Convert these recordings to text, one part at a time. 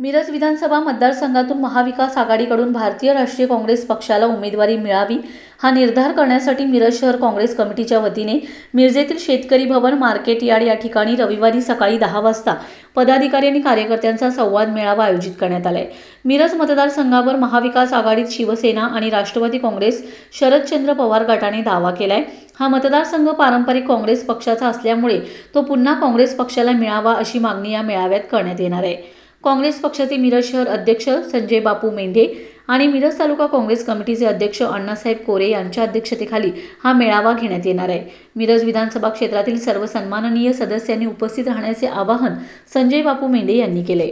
मिरज विधानसभा मतदारसंघातून महाविकास आघाडीकडून भारतीय राष्ट्रीय काँग्रेस पक्षाला उमेदवारी मिळावी हा निर्धार करण्यासाठी मिरज शहर काँग्रेस कमिटीच्या वतीने मिरजेतील शेतकरी भवन मार्केट यार्ड या ठिकाणी रविवारी सकाळी दहा वाजता पदाधिकारी आणि कार्यकर्त्यांचा संवाद मेळावा आयोजित करण्यात आलाय. मिरज मतदारसंघावर महाविकास आघाडीत शिवसेना आणि राष्ट्रवादी काँग्रेस शरदचंद्र पवार गटाने दावा केलाय. हा मतदारसंघ पारंपरिक काँग्रेस पक्षाचा असल्यामुळे तो पुन्हा काँग्रेस पक्षाला मिळावा अशी मागणी या मेळाव्यात करण्यात येणार आहे. काँग्रेस पक्षाचे मिरज शहर अध्यक्ष संजय बापू मेंढे आणि मिरज तालुका काँग्रेस कमिटीचे अध्यक्ष अण्णासाहेब कोरे यांच्या अध्यक्षतेखाली हा मेळावा घेण्यात येणार आहे. मिरज विधानसभा क्षेत्रातील सर्व सन्माननीय सदस्यांनी उपस्थित राहण्याचे आवाहन संजय बापू मेंढे यांनी केले.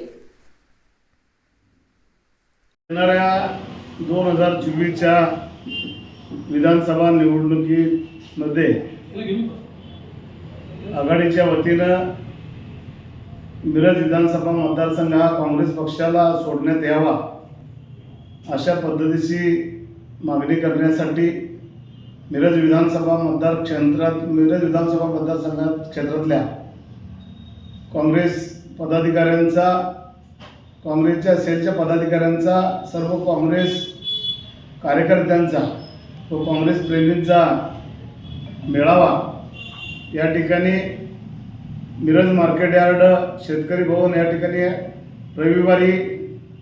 येणाऱ्या दोन हजार चोवीसच्या विधानसभा निवडणुकीमध्ये आघाडीच्या वतीनं मिरज विधानसभा मतदारसंघ हा काँग्रेस पक्षाला सोडण्यात यावा अशा पद्धतीची मागणी करण्यासाठी मिरज विधानसभा मतदार क्षेत्रात मिरज विधानसभा मतदारसंघात क्षेत्रातल्या काँग्रेस पदाधिकाऱ्यांचा काँग्रेसच्या सेलच्या पदाधिकाऱ्यांचा सर्व काँग्रेस कार्यकर्त्यांचा व काँग्रेस प्रेमींचा मेळावा या ठिकाणी मिरज मार्केट यार्ड शेतकरी भवन या ठिकाणी रविवारी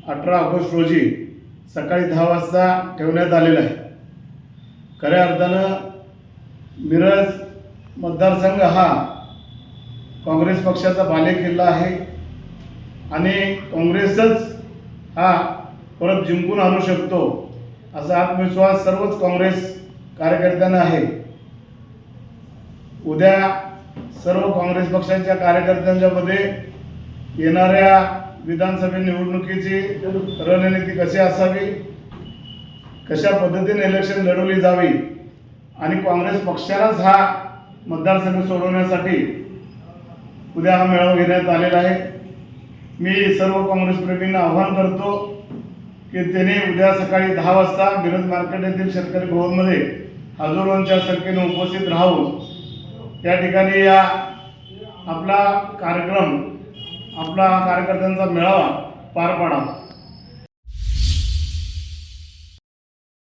अठरा ऑगस्ट रोजी सकाळी दहा वाजता ठेवण्यात आलेला आहे. खऱ्या अर्थानं मिरज मतदारसंघ हा काँग्रेस पक्षाचा बालेकिल्ला आहे आणि काँग्रेसच हा परत जिंकून आणू शकतो असा आत्मविश्वास सर्वच काँग्रेस कार्यकर्त्यांना आहे. उद्या सर्व काँग्रेस पक्षाच्या कार्यकर्त्यांच्यामध्ये येणाऱ्या विधानसभा निवडणुकीची रणनीती कशी असावी? कशा पद्धतीने इलेक्शन लढवली जावी? आणि काँग्रेस पक्षालाच हा मतदारसंघ सोडवण्यासाठी उद्या हा मेळावा घेण्यात आलेला आहे. मी सर्व काँग्रेसप्रेमींना आवाहन करतो की त्यांनी उद्या सकाळी दहा वाजता मिरज मार्केट येथील शेतकरी भवनमध्ये हजारोंच्या संख्येने उपस्थित राहून त्या ठिकाणी या आपला कार्यक्रम आपला कार्यकर्त्यांचा मेळावा पार पाडावा.